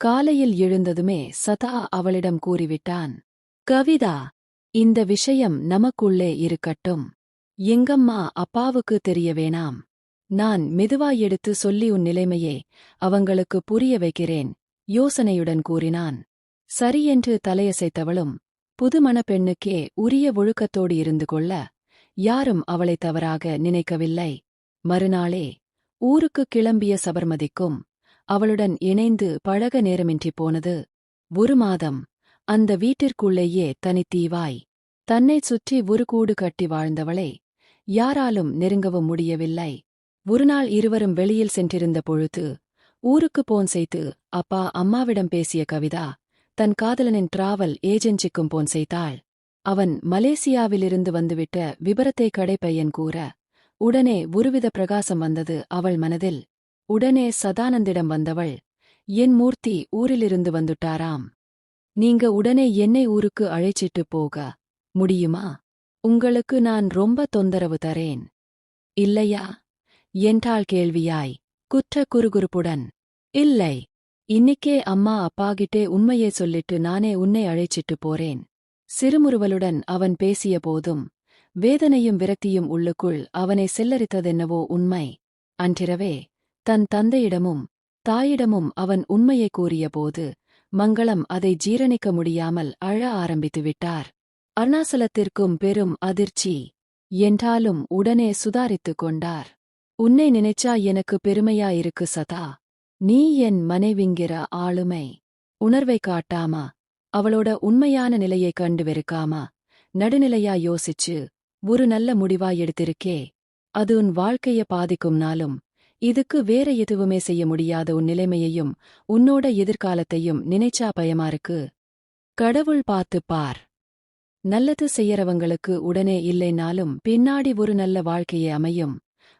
காலையில் எழுந்ததுமே சதா அவளிடம் கூறிவிட்டான் கவிதா இந்த விஷயம் நமக்குள்ளே இருக்கட்டும். எங்கம்மா அப்பாவுக்கு தெரிய வேணாம். நான் மெதுவா எடுத்து சொல்லி உன் நிலைமையே அவங்களுக்கு புரிய வைக்கிறேன் யோசனையுடன் கூறினான். சரியென்று தலையசைத்தவளும் புதுமண பெண்ணுக்கே உரிய ஒழுக்கத்தோடு இருந்து கொள்ள யாரும் அவளை தவறாக நினைக்கவில்லை. மறுநாளே ஊருக்கு கிளம்பிய சபர்மதிக்கும் அவளுடன் இணைந்து பழக நேரமின்றி போனது. ஒரு மாதம் அந்த வீட்டிற்குள்ளேயே தனித்தீவாய். தன்னைச் சுற்றி ஒரு கூடு கட்டி வாழ்ந்தவளை யாராலும் நெருங்கவும் முடியவில்லை. ஒருநாள் இருவரும் வெளியில் சென்றிருந்த பொழுது ஊருக்கு போன் செய்து அப்பா அம்மாவிடம் பேசிய கவிதா தன் காதலனின் டிராவல் ஏஜென்சிக்கும் போன் செய்தாள். அவன் மலேசியாவிலிருந்து வந்துவிட்ட விபரத்தை கடைப்பையன் கூற உடனே ஒருவித பிரகாசம் வந்தது அவள் மனதில். உடனே சதானந்திடம் வந்தவள் என் மூர்த்தி ஊரிலிருந்து வந்துட்டாராம். நீங்க உடனே என்னை ஊருக்கு அழைச்சிட்டு போக முடியுமா? உங்களுக்கு நான் ரொம்ப தொந்தரவு தரேன். இல்லையா? என்றாள் கேள்வியாய் குற்ற குறுகுறுப்புடன். இல்லை. இன்னிக்கே அம்மா அப்பாகிட்டே உண்மையே சொல்லிட்டு நானே உன்னை அழைச்சிட்டு போறேன். சிறுமுறுவலுடன் அவன் பேசிய போதும் வேதனையும் விரக்தியும் உள்ளுக்குள் அவனை செல்லரித்ததென்னவோ உண்மை. அன்றிரவே தன் தந்தையிடமும் தாயிடமும் அவன் உண்மையை கூறியபோது மங்களம் அதை ஜீரணிக்க முடியாமல் அழ ஆரம்பித்து விட்டார். அருணாசலத்திற்கும் பெரும் அதிர்ச்சி என்றாலும் உடனே சுதாரித்துக் கொண்டார். உன்னை நினைச்சா எனக்கு பெருமையா இருக்கு சதா நீ என் மனைவிங்கிற ஆளுமை. உணர்வை காட்டாமா? அவளோட உண்மையான நிலையை கண்டு வெறுக்காமா நடுநிலையா யோசிச்சு ஒரு நல்ல முடிவா எடுத்திருக்கே அது உன் வாழ்க்கைய பாதிக்கும்னாலும் இதுக்கு வேற எதுவுமே செய்ய முடியாத உன் நிலைமையையும் உன்னோட எதிர்காலத்தையும் நினைச்சா பயமா இருக்கு கடவுள் பார்த்துப் பார். நல்லது செய்யறவங்களுக்கு உடனே இல்லைனாலும் பின்னாடி ஒரு நல்ல வாழ்க்கையே அமையும்.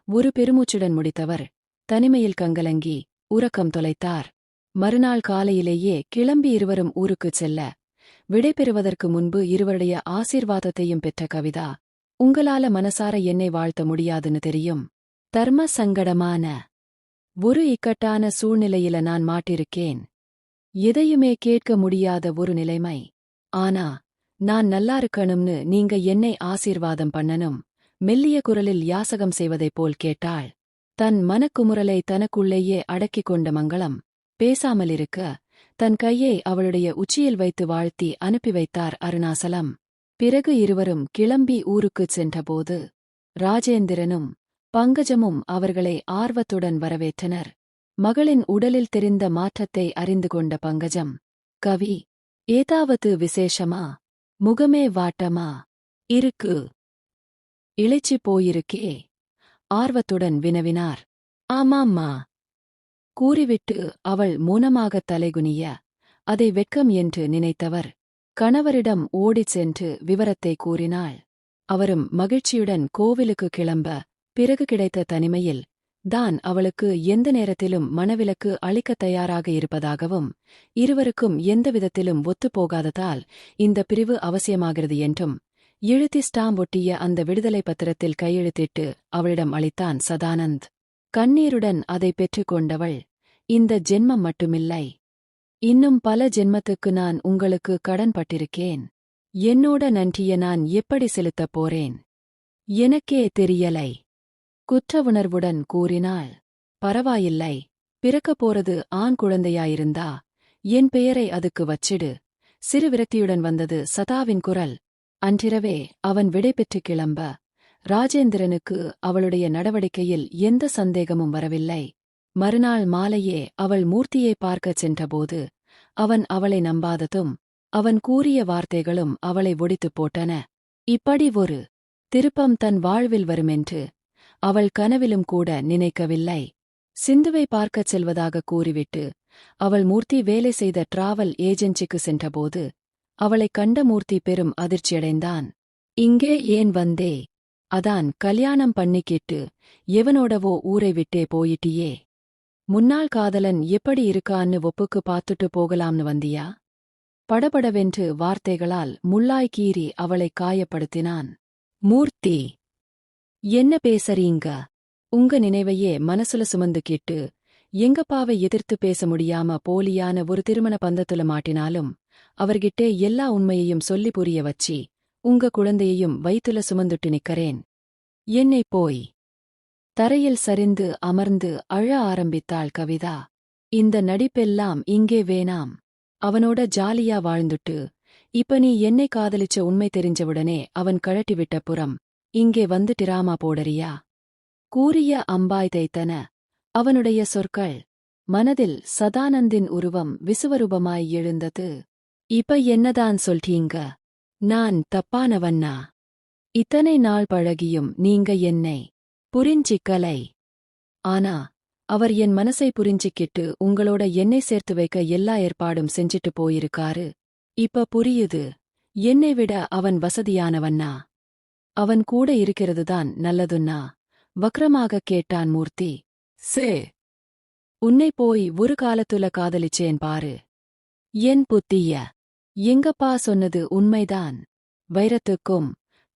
ஒரு பெருமூச்சுடன் முடித்தவர் தனிமையில் கங்கலங்கி உறக்கம் தொலைத்தார். மறுநாள் காலையிலேயே கிளம்பி இருவரும் ஊருக்குச் செல்ல விடைபெறுவதற்கு முன்பு இருவருடைய ஆசீர்வாதத்தையும் பெற்ற கவிதா உங்களால மனசார என்னை வாழ்த்த முடியாதுன்னு தெரியும். தர்ம சங்கடமான ஒரு இக்கட்டான சூழ்நிலையில நான் மாட்டிருக்கேன். எதையுமே கேட்க முடியாத ஒரு நிலைமை. ஆனா நான் நல்லா இருக்கணும்னு நீங்க என்னை ஆசீர்வாதம் பண்ணனும் மெல்லிய குரலில் யாசகம் செய்வதைப் போல் கேட்டாள். தன் மனக்குமுறலை தனக்குள்ளேயே அடக்கிக் கொண்ட மங்களம். பேசாமலிருக்க தன் கையை அவளுடைய உச்சியில் வைத்து வாழ்த்தி அனுப்பி வைத்தார் அருணாசலம். பிறகு இருவரும் கிளம்பி ஊருக்குச் சென்றபோது ராஜேந்திரனும் பங்கஜமும் அவர்களை ஆர்வத்துடன் வரவேற்றனர். மகளின் உடலில் தெரிந்த மாற்றத்தை அறிந்து கொண்ட பங்கஜம் கவி ஏதாவது விசேஷமா? முகமே வாட்டமா? இருக்கு. இளைச்சி போயிருக்கே. ஆர்வத்துடன் வினவினார். ஆமாம்மா. கூறிவிட்டு அவள் மௌனமாகத் தலைகுனிய அதை வெட்கம் என்று நினைத்தவர். கணவரிடம் ஓடிச் சென்று விவரத்தை கூறினாள். அவரும் மகிழ்ச்சியுடன் கோவிலுக்கு கிளம்ப பிறகு கிடைத்த தனிமையில் தான் அவளுக்கு எந்த நேரத்திலும் மனவிலக்கு அளிக்கத் தயாராக இருப்பதாகவும் இருவருக்கும் எந்த விதத்திலும் ஒத்துப்போகாததால் இந்த பிரிவு அவசியமாகிறது என்றும் இழுத்தி ஸ்டாம்ப் ஒட்டிய அந்த விடுதலை பத்திரத்தில் கையெழுத்திட்டு அவளிடம் அளித்தான் சதானந்த். கண்ணீருடன் அதை பெற்றுக் கொண்டவள் இந்த ஜென்மம் மட்டுமில்லை. இன்னும் பல ஜென்மத்துக்கு நான் உங்களுக்கு கடன் பட்டிருக்கேன். என்னோட நன்றிய நான் எப்படி செலுத்தப் போறேன்? எனக்கே தெரியலை. குற்ற உணர்வுடன் கூறினாள் பரவாயில்லை பிறக்கப் போறது ஆண் குழந்தையாயிருந்தா என் பெயரை அதுக்கு வச்சிடு. சிறு விரக்தியுடன் வந்தது சதாவின் குரல். அன்றிரவே அவன் விடைபெற்று கிளம்ப ராஜேந்திரனுக்கு அவளுடைய நடவடிக்கையில் எந்த சந்தேகமும் வரவில்லை. மறுநாள் மாலையே அவள் மூர்த்தியை பார்க்கச் சென்றபோது அவன் அவளை நம்பாததும் அவன் கூறிய வார்த்தைகளும் அவளை ஒடித்துப் போட்டன. இப்படி ஒரு திருப்பம் தன் வாழ்வில் வருமென்று அவள் கனவிலும் கூட நினைக்கவில்லை. சிந்துவை பார்க்கச் செல்வதாக கூறிவிட்டு அவள் மூர்த்தி வேலை செய்த டிராவல் ஏஜென்சிக்கு சென்றபோது அவளைக் கண்ட மூர்த்தி பெரும் அதிர்ச்சியடைந்தான். இங்கே ஏன் வந்தே? அதான் கல்யாணம் பண்ணிக்கிட்டு எவனோடவோ ஊரை விட்டே போயிட்டியே. முன்னாள் காதலன் எப்படி இருக்கான்னு ஒப்புக்கு பார்த்துட்டு போகலாம்னு வந்தியா? படபடவென்று வார்த்தைகளால் முள்ளாய் கீறி அவளைக் காயப்படுத்தினான். மூர்த்தி என்ன பேசறீங்க? உங்க நினைவையே மனசுல சுமந்துக்கிட்டு எங்கப்பாவை எதிர்த்து பேச முடியாம போலியான ஒரு திருமண பந்தத்துல மாட்டினாலும் அவர்கிட்டே எல்லா உண்மையையும் சொல்லி புரிய வச்சி உங்க குழந்தையையும் வயித்துல சுமந்துட்டு நிக்கறேன். என்னை போய். தரையில் சரிந்து அமர்ந்து அழ ஆரம்பித்தாள் கவிதா. இந்த நடிப்பெல்லாம் இங்கே வேணாம். அவனோட ஜாலியா வாழ்ந்துட்டு இப்ப நீ என்னை காதலிச்ச உண்மை தெரிஞ்சவுடனே அவன் கழட்டிவிட்ட புறம் இங்கே வந்து டிராமா போடறியா? கூறிய அம்பாய் தைத்தன அவனுடைய சொற்கள் மனதில் சதானந்தின் உருவம் விசுவரூபமாய் எழுந்தது. இப்ப என்னதான் சொல்றீங்க? நான் தப்பானவன்னா இத்தனை நாள் பழகியும் நீங்க என்னை புரிஞ்சிக்கலை. ஆனா அவர் என் மனசை புரிஞ்சிக்கிட்டு உங்களோட என்னை சேர்த்து வைக்க எல்லா ஏற்பாடும் செஞ்சிட்டு போயிருக்காரு. இப்ப புரியுது என்னை விட அவன் வசதியானவன்னா அவன் கூட இருக்கிறதுதான் நல்லதுன்னா வக்ரமாக கேட்டான் மூர்த்தி சே உன்னை போய் ஒரு காலத்துல காதலிச்சேன் பாரு. என் புத்திய எங்கப்பா சொன்னது உண்மைதான். வைரத்துக்கும்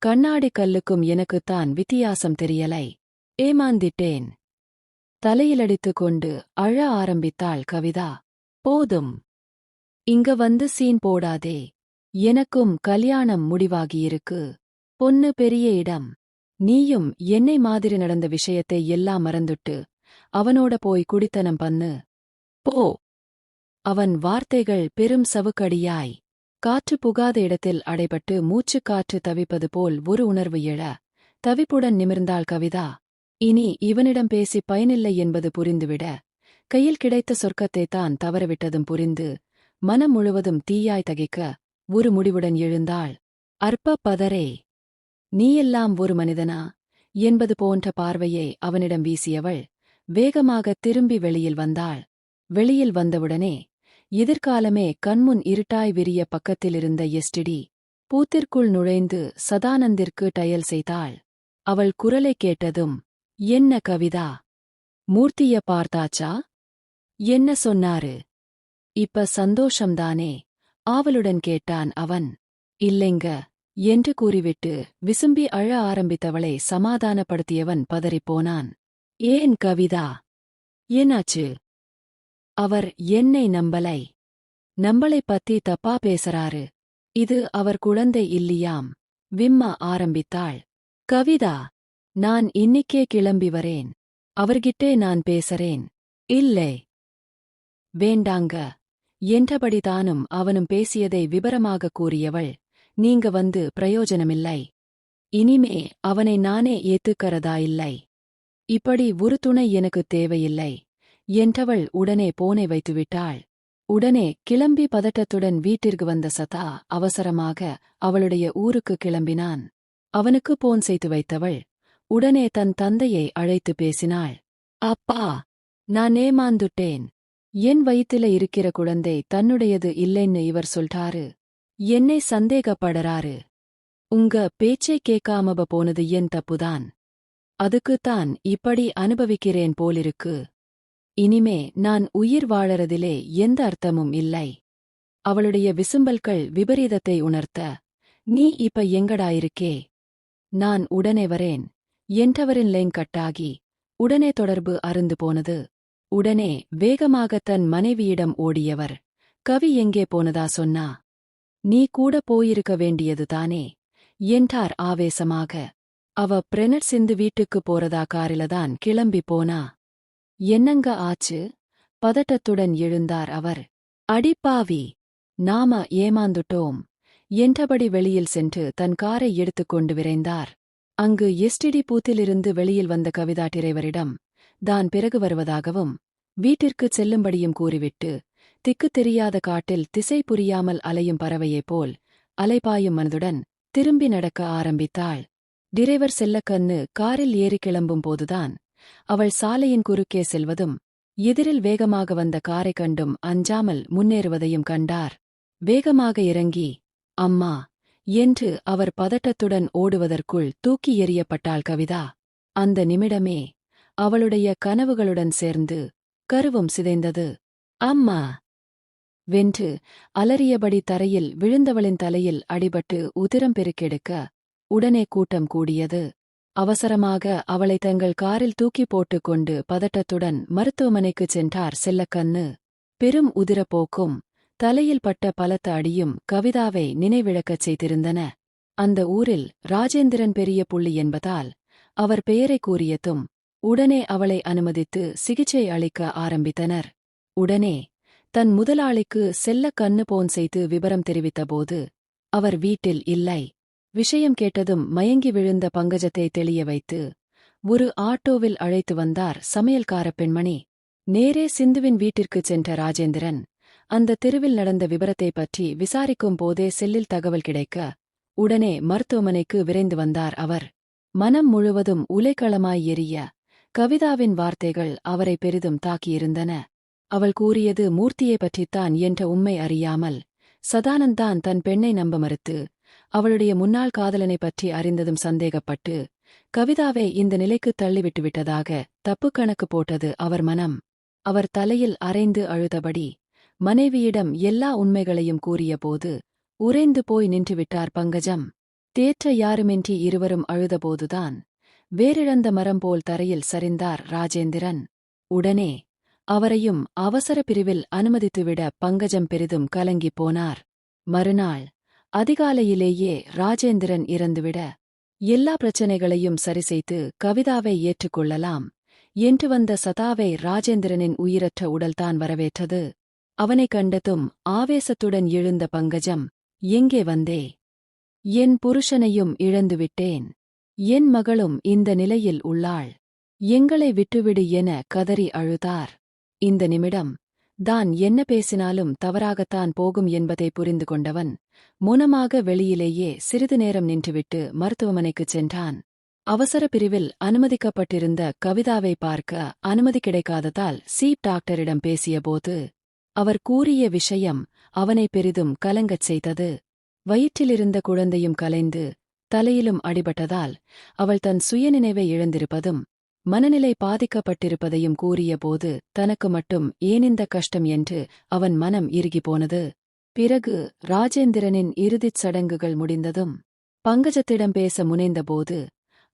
கண்ணாடி கல்லுக்கும் எனக்குத்தான் வித்தியாசம் தெரியலை. ஏமாந்திட்டேன். தலையிலடித்துக் கொண்டு அழ ஆரம்பித்தாள் கவிதா போதும். இங்க வந்து சீன் போடாதே. எனக்கும் கல்யாணம் முடிவாகியிருக்கு. பொண்ணு பெரிய இடம். நீயும் என்னை மாதிரி நடந்த விஷயத்தை எல்லாம் மறந்துட்டு அவனோட போய் குடித்தனம் பண்ணு. போ. அவன் வார்த்தைகள் பெரும் சவுக்கடியாய். காற்று புகாத இடத்தில் அடைபட்டு மூச்சுக் காற்று தவிப்பது போல் ஒரு உணர்வு எழ. தவிப்புடன் நிமிர்ந்தாள் கவிதா. இனி இவனிடம் பேசி பயனில்லை என்பது புரிந்துவிட. கையில் கிடைத்த சொர்க்கத்தைத் தான் தவறவிட்டதும் புரிந்து மனம் முழுவதும் தீயாய் தகிக்க ஒரு முடிவுடன் எழுந்தாள். அற்ப பதரே. நீயெல்லாம் ஒரு மனிதனா? என்பது போன்ற பார்வையை அவனிடம் வீசியவள் வேகமாக திரும்பி வெளியில் வந்தாள். வெளியில் வந்தவுடனே எதிர்காலமே கண்முன் இருட்டாய் விரிய பக்கத்திலிருந்த எஸ்டிடி பூத்திற்குள் நுழைந்து சதானந்திற்கு டயல் செய்தாள். அவள் குரலை கேட்டதும் என்ன கவிதா? மூர்த்திய பார்த்தாச்சா? என்ன சொன்னாரு? இப்ப சந்தோஷம்தானே? ஆவலுடன் கேட்டான் அவன். இல்லைங்க என்று கூறிவிட்டு விசும்பி அழ ஆரம்பித்தவளை சமாதானப்படுத்தியவன் பதறிப்போனான். ஏன் கவிதா? என்னாச்சு? அவர் என்னை நம்பலை. நம்பளை பத்தி தப்பா பேசுறாரு. இது அவர் குழந்தை இல்லியாம் விம்ம ஆரம்பித்தாள். கவிதா நான் இன்னிக்கே கிளம்பி வரேன். அவர்கிட்டே நான் பேசறேன். இல்லை. வேண்டாங்க. என்றபடிதானும் அவனும் பேசியதை விபரமாக கூறியவள் நீங்க வந்து பிரயோஜனமில்லை. இனிமே அவனை நானே ஏத்துக்கறதா இல்லை. இப்படி ஒரு துணை எனக்கு தேவையில்லை. என்றவள் உடனே போனை வைத்துவிட்டாள் உடனே கிளம்பி பதட்டத்துடன் வீட்டிற்கு வந்த சதா அவசரமாக அவளுடைய ஊருக்கு கிளம்பினான். அவனுக்கு போன் செய்து வைத்தவள் உடனே தன் தந்தையை அழைத்து பேசினாள். அப்பா நான் ஏமாந்துட்டேன். என் வயிற்றில இருக்கிற குழந்தை தன்னுடையது இல்லைன்னு இவர் சொல்றாரு. என்னை சந்தேகப்படறாரு. உங்க பேச்சை கேட்காமப போனது என் தப்புதான். அதுக்குத்தான் இப்படி அனுபவிக்கிறேன் போலிருக்கு. இனிமே நான் உயிர் வாழறதிலே எந்த அர்த்தமும் இல்லை. அவளுடைய விசும்பல்கள் விபரீதத்தை உணர்த்த நீ இப்ப எங்கடாயிருக்கே நான் உடனே வரேன். என்றவரின் லைன் கட்டாகி உடனே தொடர்பு அருந்து போனது. உடனே வேகமாக தன் மனைவியிடம் ஓடியவர் கவி எங்கே போனதா? சொன்னா நீ கூட போயிருக்க வேண்டியதுதானே என்றார் ஆவேசமாக. அவ பிரெனட் சிந்து வீட்டுக்கு போறதா காரிலதான் கிளம்பி போனா. என்னங்க ஆச்சு? பதட்டத்துடன் எழுந்தார் அவர். அடிப்பாவி நாம ஏமாந்துட்டோம். என்றபடி வெளியில் சென்று தன் காரை எடுத்துக்கொண்டு விரைந்தார். அங்கு எஸ்டிடி பூத்திலிருந்து வெளியில் வந்த கவிதா டிரைவரிடம் தான் பிறகு வருவதாகவும் வீட்டிற்குச் செல்லும்படியும் கூறிவிட்டு திக்கு தெரியாத காட்டில் திசை புரியாமல் அலையும் பறவையைப் போல் அலைபாயும் மனதுடன் திரும்பி நடக்க ஆரம்பித்தாள். டிரைவர் செல்லக்கண்ணு காரில் ஏறி கிளம்பும் போதுதான் அவள் சாலையின் குறுக்கே செல்வதும் எதிரில் வேகமாக வந்த காரை கண்டும் அஞ்சாமல் முன்னேறுவதையும் கண்டார். வேகமாக இறங்கி அம்மா என்று அவர் பதட்டத்துடன் ஓடுவதற்குள் தூக்கி எறியப்பட்டாள் கவிதா. அந்த நிமிடமே அவளுடைய கனவுகளுடன் சேர்ந்து கருவும் சிதைந்தது. அம்மா வென்று அலறியபடி தரையில் விழுந்தவளின் தலையில் அடிபட்டு உதிரம் பெருக்கெடுக்க உடனே கூட்டம் கூடியது. அவசரமாக அவளை தங்கள் காரில் தூக்கி போட்டுக் கொண்டு பதட்டத்துடன் மருத்துவமனைக்குச் சென்றார் செல்லக்கண்ணு. பெரும் உதிரப்போக்கும் தலையில் பட்ட பலத்த அடியும் கவிதாவை நினைவிழக்கச் செய்திருந்தன. அந்த ஊரில் ராஜேந்திரன் பெரிய புள்ளி என்பதால் அவர் பெயரை கூறியதும் உடனே அவளை அனுமதித்து சிகிச்சை அளிக்க ஆரம்பித்தனர். உடனே தன் முதலாளிக்கு செல்ல கண்ணு போன் செய்து விவரம் தெரிவித்தபோது அவர் வீட்டில் இல்லை விஷயம் கேட்டதும் மயங்கி விழுந்த பங்கஜத்தை தெளிய வைத்து ஒரு ஆட்டோவில் அழைத்து வந்தார் சமையல்கார பெண்மணி. நேரே சிந்துவின் வீட்டிற்குச் சென்ற ராஜேந்திரன். அந்த தெருவில் நடந்த விபரத்தை பற்றி விசாரிக்கும் போதே செல்லில் தகவல் கிடைக்க உடனே மருத்துவமனைக்கு விரைந்து வந்தார் அவர். மனம் முழுவதும் உலைக்களமாய் எரிய கவிதாவின் வார்த்தைகள் அவரை பெரிதும் தாக்கியிருந்தன. அவள் கூறியது மூர்த்தியை பற்றித்தான் என்ற உண்மை அறியாமல் சதானந்தான் தன் பெண்ணை நம்ப மறுத்து அவளுடைய முன்னாள் காதலனை பற்றி அறிந்ததும் சந்தேகப்பட்டு கவிதாவை இந்த நிலைக்கு தள்ளிவிட்டு விட்டதாக தப்பு கணக்கு போட்டது அவர் மனம். அவர் தலையில் அரைந்து அழுதபடி மனைவியிடம் எல்லா உண்மைகளையும் கூறியபோது உறைந்து போய் நின்றுவிட்டார் பங்கஜம். தேற்ற யாருமின்றி இருவரும் அழுதபோதுதான் வேறிழந்த மரம் போல் தரையில் சரிந்தார் ராஜேந்திரன். உடனே அவரையும் அவசர பிரிவில் அனுமதித்துவிட பங்கஜம் பெரிதும் கலங்கிப் போனார். மறுநாள் அதிகாலையிலேயே ராஜேந்திரன் இறந்துவிட எல்லா பிரச்சனைகளையும் சரிசெய்து கவிதாவை ஏற்றுக்கொள்ளலாம். என்று வந்த சதாவை ராஜேந்திரனின் உயிரற்ற உடல்தான் வரவேற்றது. அவனைக் கண்டதும் ஆவேசத்துடன் எழுந்த பங்கஜம் எங்கே வந்தே? என் புருஷனையும் இழந்துவிட்டேன். என் மகளும் இந்த நிலையில் உள்ளாள். எங்களை விட்டுவிடு என கதறி அழுதார். இந்த நிமிடம் தான் என்ன பேசினாலும் தவறாகத்தான் போகும் என்பதை புரிந்து கொண்டவன் முனமாக வெளியிலேயே சிறிது நேரம் நின்றுவிட்டு மருத்துவமனைக்குச் சென்றான். அவசர பிரிவில் அனுமதிக்கப்பட்டிருந்த கவிதாவை பார்க்க அனுமதி கிடைக்காததால் சீப் டாக்டரிடம் பேசியபோது அவர் கூறிய விஷயம் அவனை பெரிதும் கலங்கச் செய்தது. வயிற்றிலிருந்த குழந்தையும் கலைந்து தலையிலும் அடிபட்டதால் அவள் தன் சுயநினைவை இழந்திருப்பதும் மனநிலை பாதிக்கப்பட்டிருப்பதையும் கூறியபோது தனக்கு மட்டும் ஏனிந்த கஷ்டம் என்று அவன் மனம் இறுகிப்போனது பிறகு ராஜேந்திரனின் இறுதிச் சடங்குகள் முடிந்ததும் பங்கஜத்திடம் பேச முனைந்தபோது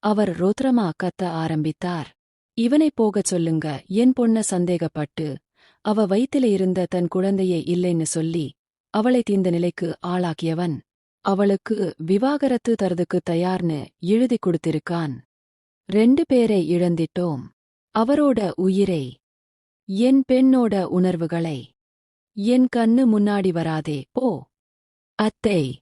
அவர் ருத்ரமா கத்த ஆரம்பித்தார். இவனைப் போகச் சொல்லுங்க என் பொண்ண சந்தேகப்பட்டு அவ வயிற்றில இருந்த தன் குழந்தையே இல்லைன்னு சொல்லி அவளை தீந்த நிலைக்கு ஆளாக்கியவன். அவளுக்கு விவாகரத்து தரதுக்கு தயார்னு எழுதி கொடுத்திருக்கான். ரெண்டு பேரை இழந்திட்டோம். அவரோட உயிரை என் பெண்ணோட உணர்வுகளை என் கண்ணு முன்னாடி வராதே போ. அத்தை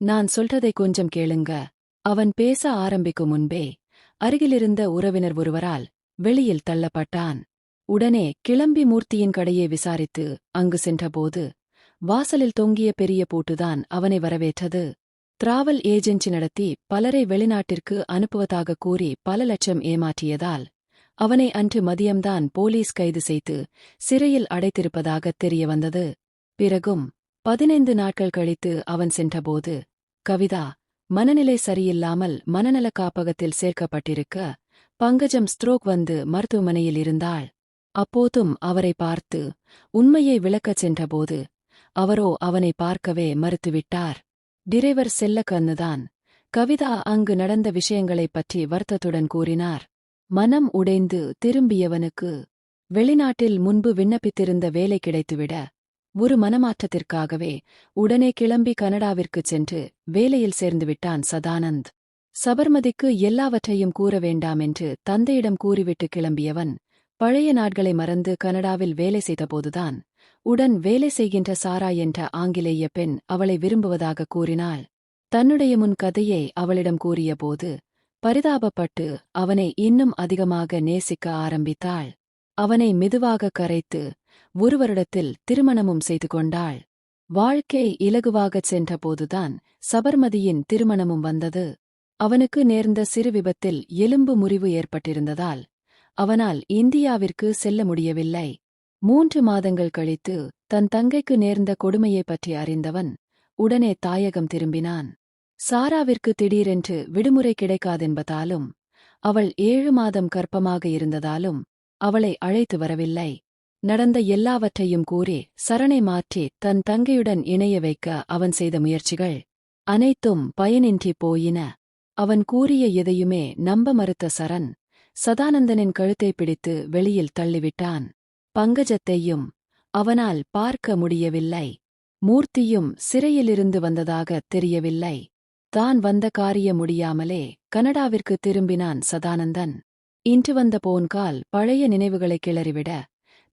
நான் சொல்றதை கொஞ்சம் கேளுங்க. அவன் பேச ஆரம்பிக்கும் முன்பே அருகிலிருந்த உறவினர் ஒருவரால் வெளியில் தள்ளப்பட்டான். உடனே கிளம்பி மூர்த்தியின் கடையை விசாரித்து அங்கு சென்றபோது வாசலில் தொங்கிய பெரிய பூட்டுதான் அவனை வரவேற்றது. டிராவல் ஏஜென்சி நடத்தி பலரை வெளிநாட்டிற்கு அனுப்புவதாக கூறி பல லட்சம் ஏமாற்றியதால் அவனை அன்று மதியம்தான் போலீஸ் கைது செய்து சிறையில் அடைத்திருப்பதாகத் தெரியவந்தது. பிறகும் பதினைந்து நாட்கள் கழித்து அவன் சென்றபோது கவிதா மனநிலை சரியில்லாமல் மனநல காப்பகத்தில் சேர்க்கப்பட்டிருக்க பங்கஜம் ஸ்ட்ரோக் வந்து மருத்துவமனையில் இருந்தாள். அப்போதும் அவரை பார்த்து உண்மையை விளக்கச் சென்றபோது அவரோ அவனை பார்க்கவே மறுத்துவிட்டார். டிரைவர் செல்ல கண்ணுதான். கவிதா அங்கு நடந்த விஷயங்களைப் பற்றி வருத்தத்துடன் கூறினார். மனம் உடைந்து திரும்பியவனுக்கு வெளிநாட்டில் முன்பு விண்ணப்பித்திருந்த வேலை கிடைத்துவிட ஒரு மனமாற்றத்திற்காகவே உடனே கிளம்பி கனடாவிற்குச் சென்று வேலையில் சேர்ந்துவிட்டான் சதானந்த். சபர்மதிக்கு எல்லாவற்றையும் கூற வேண்டாம் என்று தந்தையிடம் கூறிவிட்டு கிளம்பியவன் பழைய நாட்களை மறந்து கனடாவில் வேலை செய்தபோதுதான் உடன் வேலை செய்கின்ற சாரா என்ற ஆங்கிலேய பெண் அவளை விரும்புவதாக கூறினாள் தன்னுடைய முன் கதையை அவளிடம் கூறியபோது பரிதாபப்பட்டு அவனை இன்னும் அதிகமாக நேசிக்க ஆரம்பித்தாள். அவனை மெதுவாக கரைத்து ஒரு வருடத்தில் திருமணமும் செய்து கொண்டாள். வாழ்க்கை இலகுவாகச் சென்றபோதுதான் சபர்மதியின் திருமணமும் வந்தது. அவனுக்கு நேர்ந்த சிறு விபத்தில் எலும்பு முறிவு ஏற்பட்டிருந்ததால் அவனால் இந்தியாவிற்கு செல்ல முடியவில்லை. மூன்று மாதங்கள் கழித்து தன் தங்கைக்கு நேர்ந்த கொடுமையைப் பற்றி அறிந்தவன் உடனே தாயகம் திரும்பினான். சாராவிற்கு திடீரென்று விடுமுறை கிடைக்காதென்பதாலும் அவள் ஏழு மாதம் கர்ப்பமாக இருந்ததாலும் அவளை அழைத்து வரவில்லை. நடந்த எல்லாவற்றையும் கூறி சரணை மாற்றி தன் தங்கையுடன் இணைய வைக்க அவன் செய்த முயற்சிகள் அனைத்தும் பயனின்றி போயின. அவன் கூறிய எதையுமே நம்ப மறுத்த சரண் சதானந்தனின் கழுத்தை பிடித்து வெளியில் தள்ளிவிட்டான். பங்கஜத்தையும் அவனால் பார்க்க முடியவில்லை. மூர்த்தியும் சிறையிலிருந்து வந்ததாக தெரியவில்லை. தான் வந்த காரிய முடியாமலே கனடாவிற்கு திரும்பினான் சதானந்தன். இன்று வந்த போன்கால் பழைய நினைவுகளை கிளறிவிட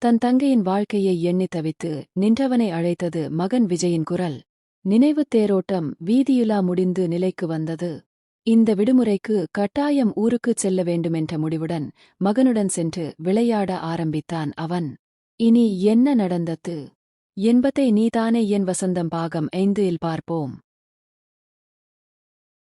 தன் தங்கையின் வாழ்க்கையை எண்ணித் தவித்து நின்றவனை அழைத்தது மகன் விஜயின் குரல். நினைவுத் தேரோட்டம் வீதியுலா முடிந்து நிலைக்கு வந்தது. இந்த விடுமுறைக்கு கட்டாயம் ஊருக்குச் செல்ல வேண்டுமென்ற முடிவுடன் மகனுடன் சென்று விளையாட ஆரம்பித்தான் அவன். இனி என்ன நடந்தது? என்பதை நீதானே என் வசந்தம் பாகம் ஐந்து இல் பார்ப்போம்.